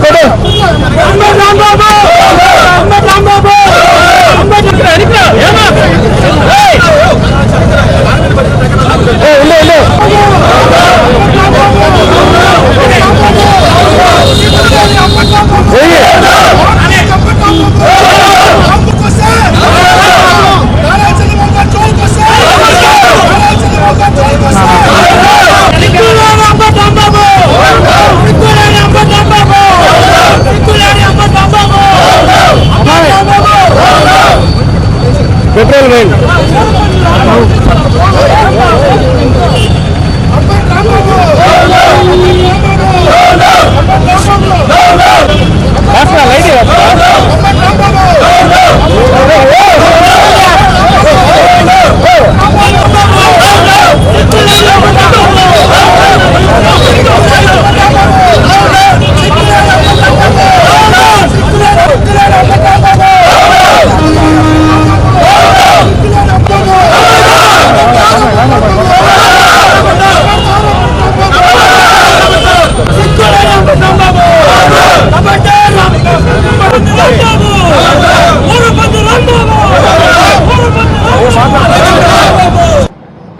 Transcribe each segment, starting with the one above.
corre! Petrol వేయండి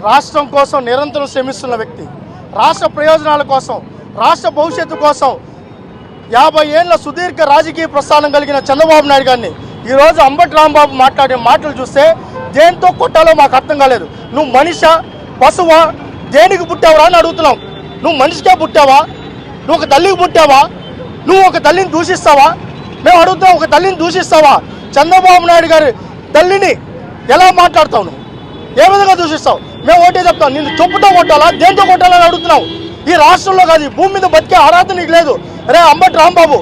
రాష్ట్రం కోసం నిరంతరం శ్రమిస్తున్న వ్యక్తి రాష్ట్ర ప్రయోజనాల కోసం రాష్ట్ర భవిష్యత్తు కోసం యాభై ఏళ్ళ సుదీర్ఘ రాజకీయ ప్రస్థానం కలిగిన చంద్రబాబు నాయుడు గారిని ఈరోజు అంబటి రాంబాబు మాట్లాడే మాటలు చూస్తే దేంతో కొట్టాలో మాకు అర్థం కాలేదు. నువ్వు మనిషా పశువా దేనికి పుట్టావురా అని అడుగుతున్నావు నువ్వు మనిషికే పుట్టావా? నువ్వు ఒక తల్లికి పుట్టావా? నువ్వు ఒక తల్లిని దూషిస్తావా? మేము అడుగుతాం ఒక తల్లిని దూషిస్తావా? చంద్రబాబు నాయుడు గారి తల్లిని ఎలా మాట్లాడతావు నువ్వు? ఏ విధంగా దూషిస్తావు? మేము ఒకటే చెప్తాం నిన్ను చెప్పుతో కొట్టాలా దేంతో కొట్టాలని అడుగుతున్నావు? ఈ రాష్ట్రంలో కాదు ఈ భూమి మీద బతికే అర్హత నీకు లేదు. అరే అంబటి రాంబాబు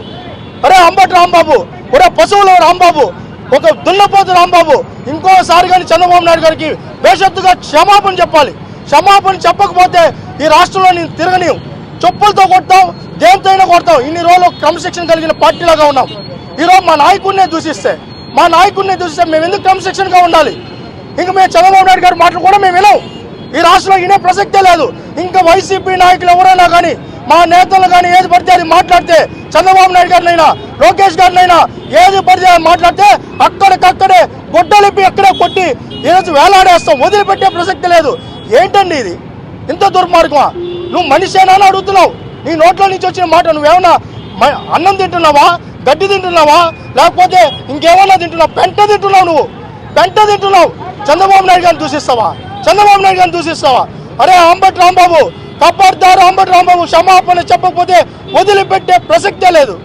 అరే అంబటి రాంబాబు ఒరే పశువుల రాంబాబు ఒక దున్నపోతు రాంబాబు ఇంకోసారి కానీ చంద్రబాబు నాయుడు గారికి బేషత్తుగా క్షమాపణ చెప్పాలి. క్షమాపణ చెప్పకపోతే ఈ రాష్ట్రంలో నేను తిరగనివు చెప్పులతో కొడతాం దేంతో అయినా కొడతాం ఇన్ని రోజులు క్రమశిక్షణ కలిగిన పార్టీలాగా ఉన్నాం ఈరోజు మా నాయకుడినే దూషిస్తే మా నాయకుడిని దూషిస్తే మేము ఎందుకు క్రమశిక్షణగా ఉండాలి? ఇంక మేము చంద్రబాబు నాయుడు గారి మాటలు కూడా మేము వినవు. ఈ రాష్ట్రంలో వినే ప్రసక్తే లేదు. ఇంకా వైసీపీ నాయకులు ఎవరైనా కానీ మా నేతలు కానీ ఏది పడితే అది మాట్లాడితే చంద్రబాబు నాయుడు గారినైనా లోకేష్ గారినైనా ఏది పడితే అది మాట్లాడితే అక్కడికక్కడే గొడ్డలిపి అక్కడే కొట్టి ఈరోజు వేలాడేస్తాం. వదిలిపెట్టే ప్రసక్తి లేదు. ఏంటండి ఇది? ఇంత దుర్మార్గమా? నువ్వు మనిషేనా అని అడుగుతున్నావు. నీ నోట్లో నుంచి వచ్చిన మాట నువ్వేమన్నా మ- అన్నం తింటున్నావా? గడ్డి తింటున్నావా? లేకపోతే ఇంకేమన్నా తింటున్నావు? పెంట తింటున్నావు నువ్వు. పెంట తింటున్నావు. చంద్రబాబు నాయుడు గారిని దూషిస్తావా? చంద్రబాబు నాయుడు గారిని దూషిస్తావా? అరే అంబటి రాంబాబు కబ్బర్దారు అంబటి రాంబాబు క్షమాపణ చెప్పకపోతే వదిలిపెట్టే ప్రసక్తే లేదు.